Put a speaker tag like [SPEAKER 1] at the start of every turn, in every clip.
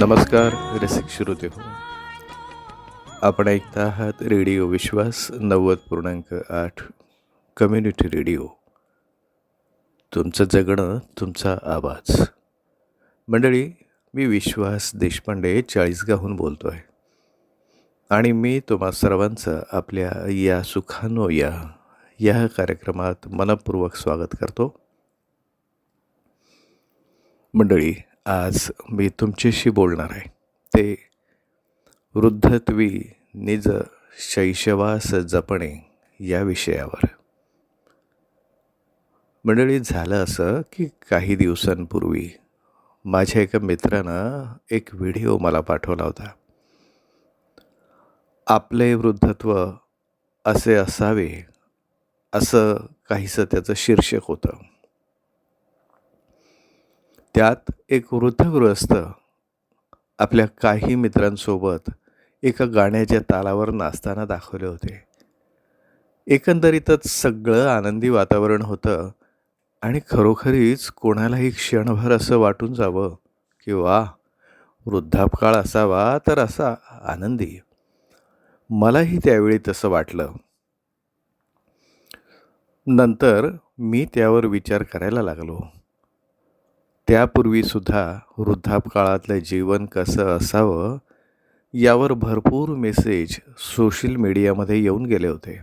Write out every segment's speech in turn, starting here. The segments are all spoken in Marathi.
[SPEAKER 1] नमस्कार रसिक श्रोते हो. आपण ऐकता आहात रेडिओ विश्वास नव्वद पूर्णांक आठ. Community radio. तुमचं जगणं तुमचा आवाज. मंडळी मी विश्वास देशपांडे चाळीसगावहून बोलतो आहे आणि मी तुम्हा सर्वांचं आपल्या या सुखानो या या कार्यक्रमात मनपूर्वक स्वागत करतो. मंडळी आज मी तुमच्याशी बोलणार आहे. ते वृद्धत्वी निज शैशवास जपणे या विषयावर. मंडळी झालं असं की काही दिवसांपूर्वी माझ्या एका मित्रानं एक व्हिडिओ मला पाठवला होता. आपले वृद्धत्व असे असावे असं काहीसं त्याचं शीर्षक होतं. त्यात एक वृद्धगृहस्थ आपल्या काही मित्रांसोबत एका गाण्याच्या तालावर नाचताना दाखवले होते. एकंदरीतच सगळं आनंदी वातावरण होतं आणि खरोखरीच कोणालाही क्षणभर असं वाटून जावं की वा वृद्धापकाळ असावा तर असा आनंदी. मलाही त्यावेळी तसं वाटलं. नंतर मी त्यावर विचार करायला लागलो. त्यापूर्वीसुद्धा वृद्धापकाळातलं जीवन कसं असावं यावर भरपूर मेसेज सोशल मीडियामध्ये येऊन गेले होते.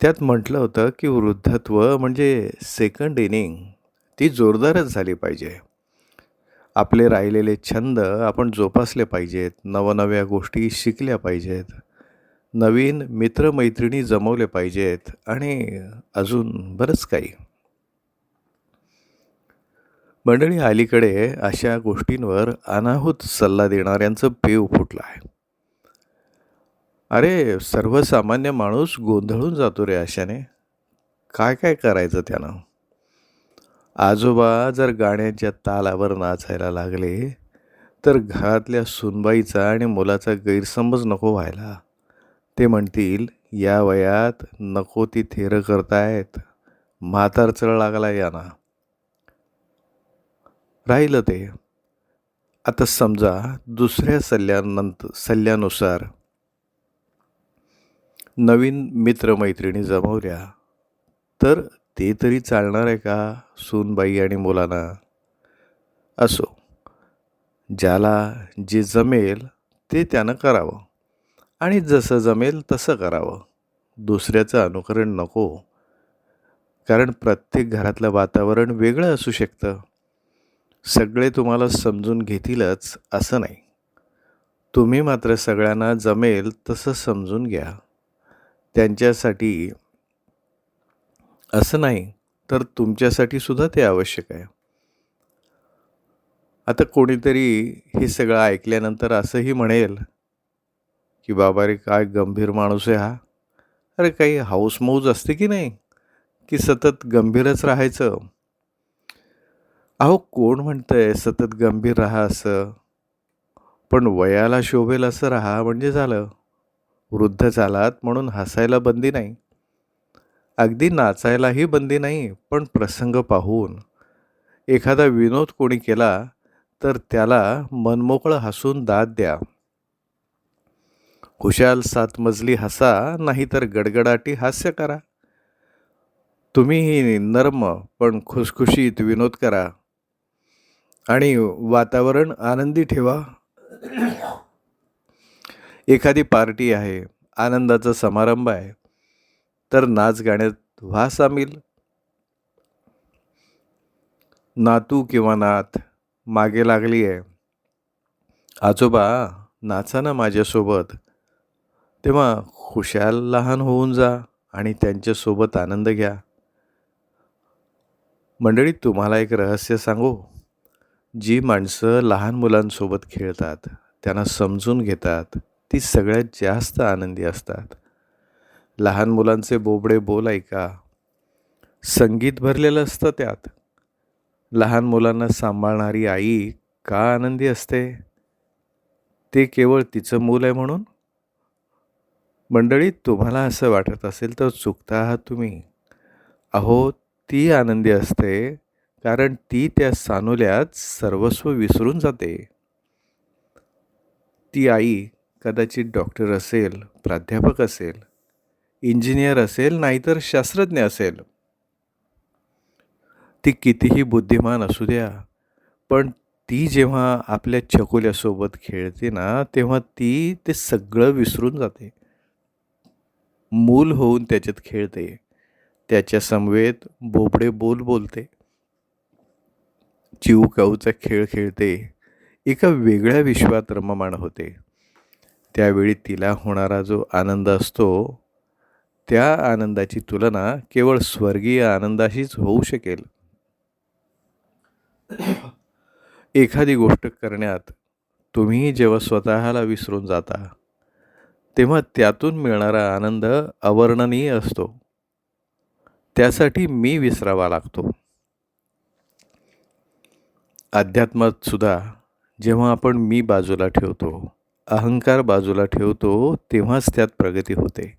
[SPEAKER 1] त्यात म्हटलं होतं की वृद्धत्व म्हणजे सेकंड इनिंग ती जोरदारच झाली पाहिजे. आपले राहिलेले छंद आपण जोपासले पाहिजेत नवनव्या गोष्टी शिकल्या पाहिजेत नवीन मित्रमैत्रिणी जमवले पाहिजेत आणि अजून बरंच काही. मंडळी अलीकडे अशा गोष्टींवर अनाहूत सल्ला देणाऱ्यांचं पेव फुटलं आहे. अरे सर्वसामान्य माणूस गोंधळून जातो रे अशाने. काय काय करायचं त्यानं? आजोबा जर गाण्याच्या तालावर नाचायला लागले तर घरातल्या सुनबाईचा आणि मुलाचा गैरसमज नको व्हायला. ते म्हणतील या वयात नको ती थेरं करतायत. म्हातारचळ लागला याना. राहिलं ते. आता समजा दुसऱ्या सल्ल्यानंतर सल्ल्यानुसार नवीन मित्रमैत्रिणी जमवल्या तर ते तरी चालणार आहे का सूनबाई आणि मुलांना? असो ज्याला जे जमेल ते त्यानं करावं आणि जसं जमेल तसं करावं. दुसऱ्याचं अनुकरण नको. कारण प्रत्येक घरातलं वातावरण वेगळं असू शकतं. सगळे तुम्हाला समजून घेतीलच असं नाही. तुम्ही मात्र सगळ्यांना जमेल तसं समजून घ्या. त्यांच्यासाठी असं नाही तर तुमच्यासाठी सुद्धा ते आवश्यक आहे. आता कोणीतरी हे सगळं ऐकल्यानंतर असंही म्हणेल की बाबा रे काय गंभीर माणूस आहे हा. अरे काही हाऊसमौज असते की नाही? की सतत गंभीरच राहायचं? अहो कोण म्हणतंय सतत गंभीर राहा असं? पण वयाला शोभेल असं राहा म्हणजे झालं. वृद्ध झालात म्हणून हसायला बंदी नाही. अगदी नाचायलाही बंदी नाही पण प्रसंग पाहून. एखादा विनोद कोणी केला तर त्याला मनमोकळं हसून दाद द्या. खुशाल सात मजली हसा नाहीतर गडगडाटी हास्य करा. तुम्हीही नर्म पण खुसखुशीत विनोद करा. आणि वातावरण आनंदी ठेवा. एखादी पार्टी आहे आनंदाचा समारंभ आहे तर नाच गाण्यात व्हा सामील. नातू किंवा नात मागे लागली आहे. आजोबा नाचा ना माझ्यासोबत. तेव्हा खुशाल लहान होऊन जा आणि त्यांच्यासोबत आनंद घ्या. मंडळी तुम्हाला एक रहस्य सांगू? जी माणसं लहान मुलांसोबत खेळतात त्यांना समजून घेतात ती सगळ्यात जास्त आनंदी असतात. लहान मुलांचे बोबडे बोल ऐका. संगीत भरलेलं असतं त्यात. लहान मुलांना सांभाळणारी आई का आनंदी असते? ते केवळ तिचं मूल आहे म्हणून? मंडळी तुम्हाला असं वाटत असेल तर चुकता आहात तुम्ही. अहो ती आनंदी असते कारण ती त्या सानुल्यात सर्वस्व विसरून जाते. ती आई कदाचित डॉक्टर असेल प्राध्यापक असेल इंजिनियर असेल नाहीतर शास्त्रज्ञ असेल. ती कितीही बुद्धिमान असू द्या पण ती जेव्हा आपल्या चकोल्यासोबत खेळते ना तेव्हा ती ते सगळं विसरून जाते. मूल होऊन त्याच्यात खेळते. त्याच्या समवेत बोबडे बोल बोलते. चिऊकाऊचा खेळ खेळते. एका वेगळ्या विश्वात रममाण होते. त्यावेळी तिला होणारा जो आनंद असतो त्या आनंदाची तुलना केवळ स्वर्गीय आनंदाशीच होऊ शकेल. एखादी गोष्ट करण्यात तुम्ही जेव्हा स्वतःला विसरून जाता तेव्हा त्यातून मिळणारा आनंद अवर्णनीय असतो. त्यासाठी मी विसरावा लागतो. अध्यात्मात सुद्धा जेव्हा आपण मी बाजूला ठेवतो अहंकार बाजूला ठेवतो तेव्हाच त्यात प्रगती होते.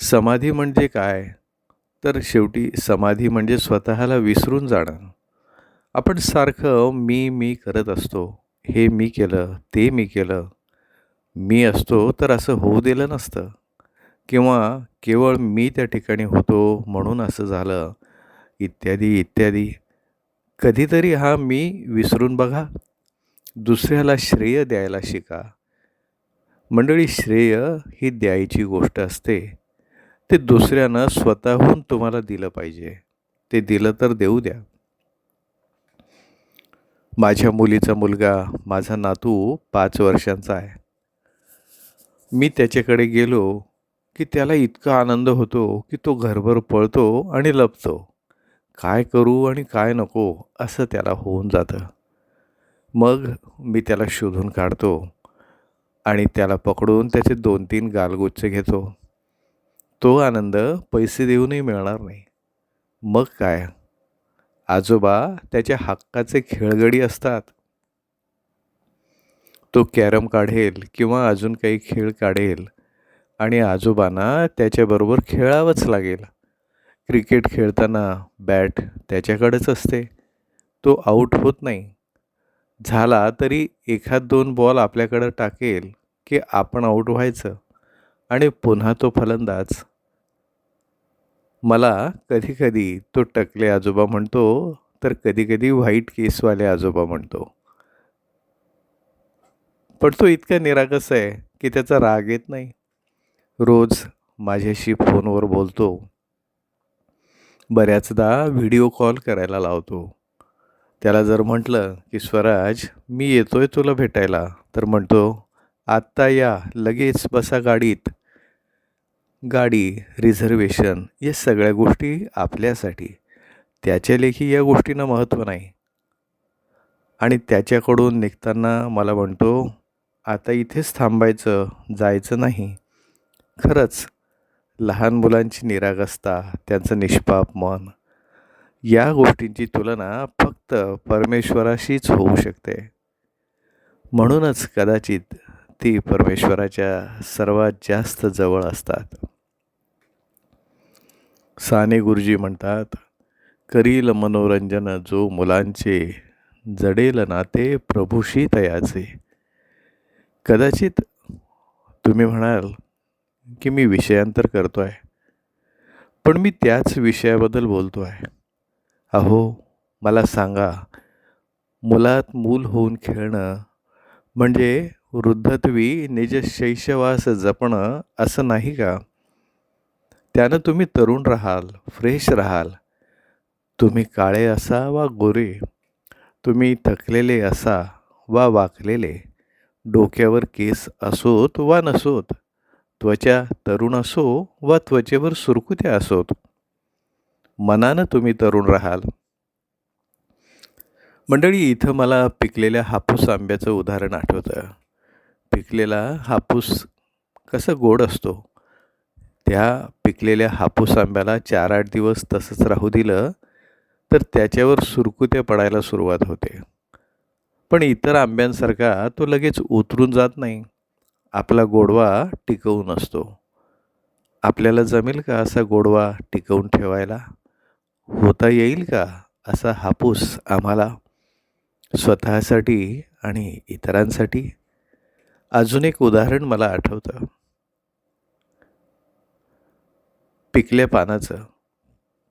[SPEAKER 1] समाधी म्हणजे काय? तर शेवटी समाधी म्हणजे स्वतःला विसरून जाणं. आपण सारखं मी मी करत असतो. हे मी केलं ते मी केलं. मी असतो तर असं होऊ दिलं नसतं. किंवा केवळ मी त्या ठिकाणी होतो म्हणून असं झालं. इत्यादी इत्यादी. कधीतरी हा मी विसरून बघा. दुसऱ्याला श्रेय द्यायला शिका. मंडळी श्रेय ही द्यायची गोष्ट असते. ते दुसऱ्यानं स्वतःहून तुम्हाला दिलं पाहिजे. ते दिलं तर देऊ द्या. माझ्या मुलीचा मुलगा माझा नातू पाच वर्षांचा आहे. मी त्याच्याकडे गेलो की त्याला इतका आनंद होतो की तो घरभर पळतो आणि लपतो. काय करू आणि काय नको असं त्याला होऊन जातं. मग मी त्याला शोधून काढतो आणि त्याला पकडून त्याचे दोन तीन गालगुच्छ घेतो. तो आनंद पैसे देऊनही मिळणार नाही. मग काय? आजोबा त्याच्या हक्काचे खेळगडी असतात. तो कॅरम काढेल किंवा अजून काही खेळ काढेल आणि आजोबांना त्याच्याबरोबर खेळावंच लागेल. क्रिकेट खेळताना बॅट त्याच्याकडेच असते. तो आऊट होत नाही. झाला तरी एखाद दोन बॉल आपल्याकडं टाकेल की आपण आऊट व्हायचं. आणि पुन्हा तो फलंदाज. मला कधीकधी तो टकले आजोबा म्हणतो तर कधीकधी व्हाईट केसवाले आजोबा म्हणतो. पण तो इतका निरागस आहे की त्याचा राग येत नाही. रोज माझ्याशी फोनवर बोलतो. बऱ्याचदा व्हिडिओ कॉल करायला लावतो. त्याला जर म्हटलं की स्वराज मी येतोय तुला भेटायला. तर म्हणतो आत्ता या लगेच बसा गाडीत. गाडी रिझर्वेशन या सगळ्या गोष्टी आपल्यासाठी. त्याच्या लेखी या गोष्टींना महत्त्व नाही. आणि त्याच्याकडून निघताना मला म्हणतो आता इथेच थांबायचं जायचं नाही. खरंच लहान मुलांची निरागसता त्यांचं निष्पाप मन या गोष्टींची तुलना फक्त परमेश्वराशीच होऊ शकते. म्हणूनच कदाचित ती परमेश्वराच्या सर्वात जास्त जवळ असतात. साने गुरुजी म्हणतात करील मनोरंजन जो मुलांचे जडेल नाते प्रभूशी तयाचे. कदाचित तुम्ही म्हणाल की मी विषयांतर करतो आहे पण मी त्याच विषयाबद्दल बोलतो आहे अहो मला सांगा मुलात मूल होऊन खेळणं म्हणजे वृद्धत्वी निज शैशवास जपणं असं नाही का? त्यानं तुम्ही तरुण राहाल फ्रेश राहाल. तुम्ही काळे असा वा गोरे? तुम्ही थकलेले असा वा वाकलेले? डोक्यावर केस असोत वा नसोत? त्वचा तरुण असो वा त्वचेवर सुरकुत्या असोत मनानं तुम्ही तरुण राहाल. मंडळी इथं मला पिकलेल्या हापूस आंब्याचं उदाहरण आठवतं. पिकलेला हापूस कसं गोड असतो? त्या पिकलेल्या हापूस आंब्याला चार आठ दिवस तसंच राहू दिलं तर त्याच्यावर सुरकुत्या पडायला सुरुवात होते. पण इतर आंब्यांसारखा तो लगेच उतरून जात नाही. आपला गोडवा टिकवून असतो. आपल्याला जमेल का असा गोडवा टिकवून ठेवायला? होता येईल का असा हापूस आम्हाला? स्वतःसाठी आणि इतरांसाठी? अजून एक उदाहरण मला आठवतं. पिकल्या पानाचं.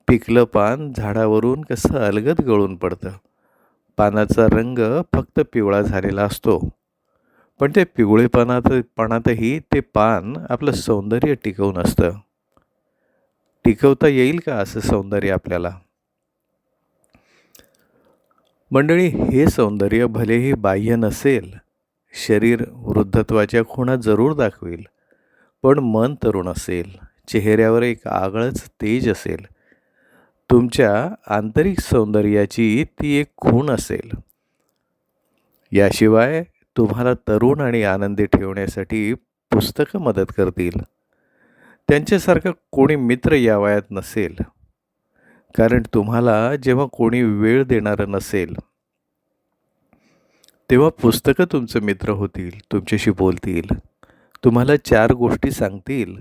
[SPEAKER 1] पिकलं पान झाडावरून कसं अलगद गळून पडतं. पानाचा रंग फक्त पिवळा झालेला असतो. पण ते पिवळे पानातही ते पान आपलं सौंदर्य टिकवून असतं. टिकवता येईल का असं सौंदर्य आपल्याला? मंडळी हे सौंदर्य भलेही बाह्य नसेल शरीर वृद्धत्वाच्या खुणा जरूर दाखवेल. पण मन तरुण असेल चेहऱ्यावर एक आगळंच तेज असेल. तुमच्या आंतरिक सौंदर्याची ती एक खूण असेल. याशिवाय तुम्हाला तरुण आणि आनंदी ठेवण्यासाठी पुस्तकं मदत करतील. त्यांच्यासारखं कोणी मित्र या वयात नसेल. कारण तुम्हाला जेव्हा कोणी वेळ देणारं नसेल तेव्हा पुस्तकं तुमचे मित्र होतील तुमच्याशी बोलतील तुम्हाला चार गोष्टी सांगतील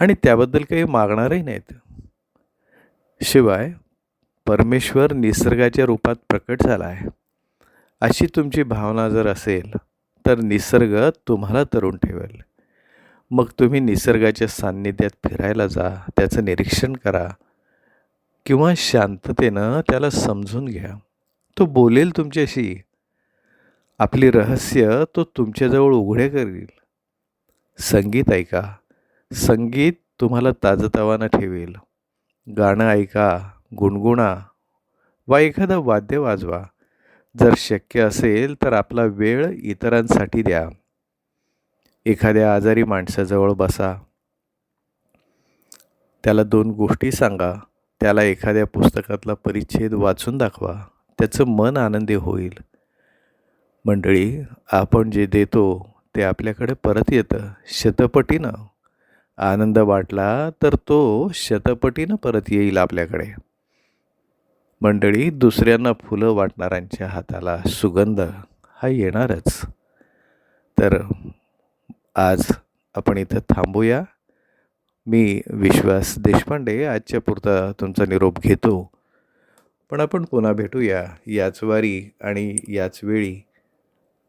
[SPEAKER 1] आणि त्याबद्दल काही मागणारही नाहीत. शिवाय परमेश्वर निसर्गाच्या रूपात प्रकट झाला आहे. अशी तुमची भावना जर असेल तर निसर्ग तुम्हाला तरुण ठेवेल. मग तुम्ही निसर्गाच्या सान्निध्यात फिरायला जा त्याचं निरीक्षण करा किंवा शांततेनं त्याला समजून घ्या. तो बोलेल तुमच्याशी. आपली रहस्य तो तुमच्याजवळ उघडे करील. संगीत ऐका. संगीत तुम्हाला ताजतवानं ठेवेल. गाणं ऐका गुणगुणा वा एखादं वाद्य वाजवा. जर शक्य असेल तर आपला वेळ इतरांसाठी द्या. एखाद्या आजारी माणसाजवळ बसा. त्याला दोन गोष्टी सांगा. त्याला एखाद्या पुस्तकातला परिच्छेद वाचून दाखवा. त्याचं मन आनंदी होईल. मंडळी आपण जे देतो ते आपल्याकडे परत येतं. शतपटीनं. आनंद वाटला तर तो शतपटीनं परत येईल आपल्याकडे. मंडळी दुसऱ्यांना फुलं वाटणाऱ्यांच्या हाताला सुगंध हा येणारच. तर आज आपण इथं थांबूया. मी विश्वास देशपांडे आजच्या पुरता तुमचा निरोप घेतो. पण आपण पुन्हा भेटूया याच वारी आणि याच वेळी.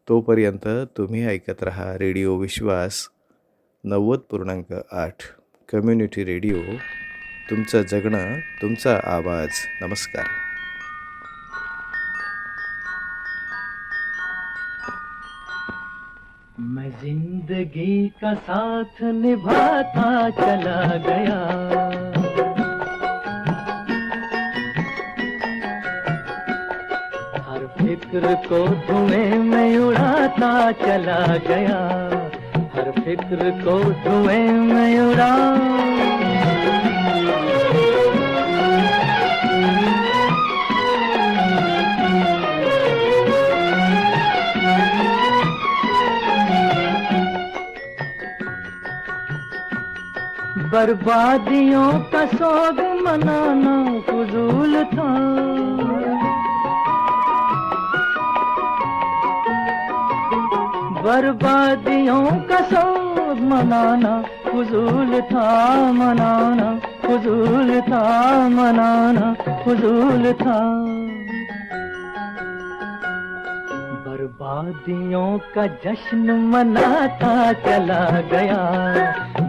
[SPEAKER 1] तोपर्यंत तुम्ही ऐकत रहा रेडिओ विश्वास नव्वद पूर्णांक आठ. कम्युनिटी रेडिओ तुमचं जगणं तुमचा आवाज. नमस्कार.
[SPEAKER 2] मैं जिंदगी का साथ निभाता चला गया हर फिक्र को धुएं में उड़ाता चला गया हर फिक्र को धुएं में उड़ा बर्बादियों का सोग मनाना फजूल था बर्बादियों का सोग मनाना फजूल था मनाना फजूल था मनाना फजूल था बर्बादियों का जश्न मनाता चला गया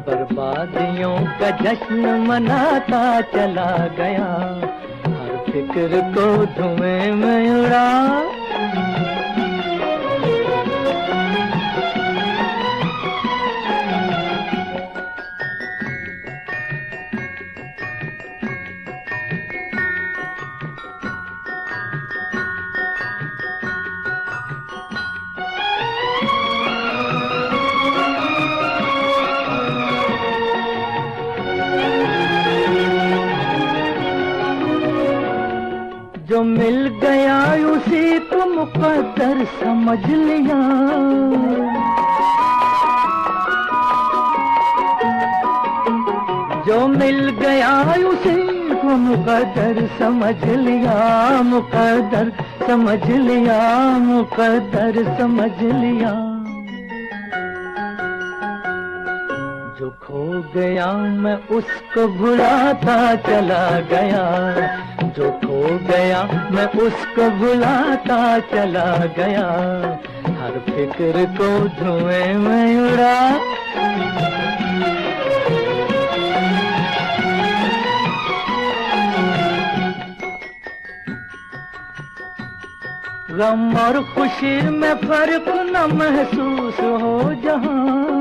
[SPEAKER 2] बर्बादियों का जश्न मनाता चला गया हर फिक्र को धुएं में उड़ा मुकद्दर समझ लिया। जो मिल गया उसे को मुकद्दर समझ लिया मुकदर समझ लिया मुकदर समझ लिया। जो खो गया मैं उसको भुलाता चला गया जो खो हो गया मैं उसको भुलाता चला गया हर फिक्र को धुएं में उड़ा गम और खुशी में फर्क न महसूस हो जहां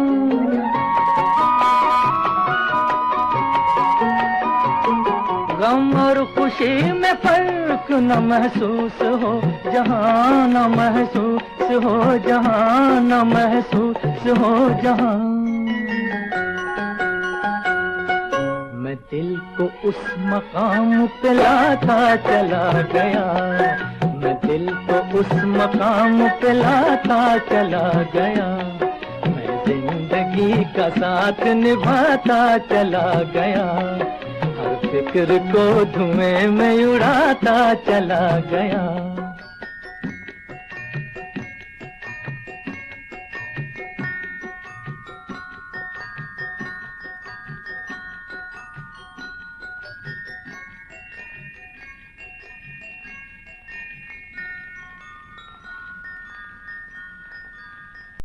[SPEAKER 2] और खुशी में फर्क न महसूस हो जहां न महसूस हो जहां न महसूस हो जहां मैं दिल को उस मकाम पे लाता चला गया मैं दिल को उस मकाम पे लाता चला गया मैं जिंदगी का साथ निभाता चला गया हर फिक्र को धुएं में उड़ाता चला गया।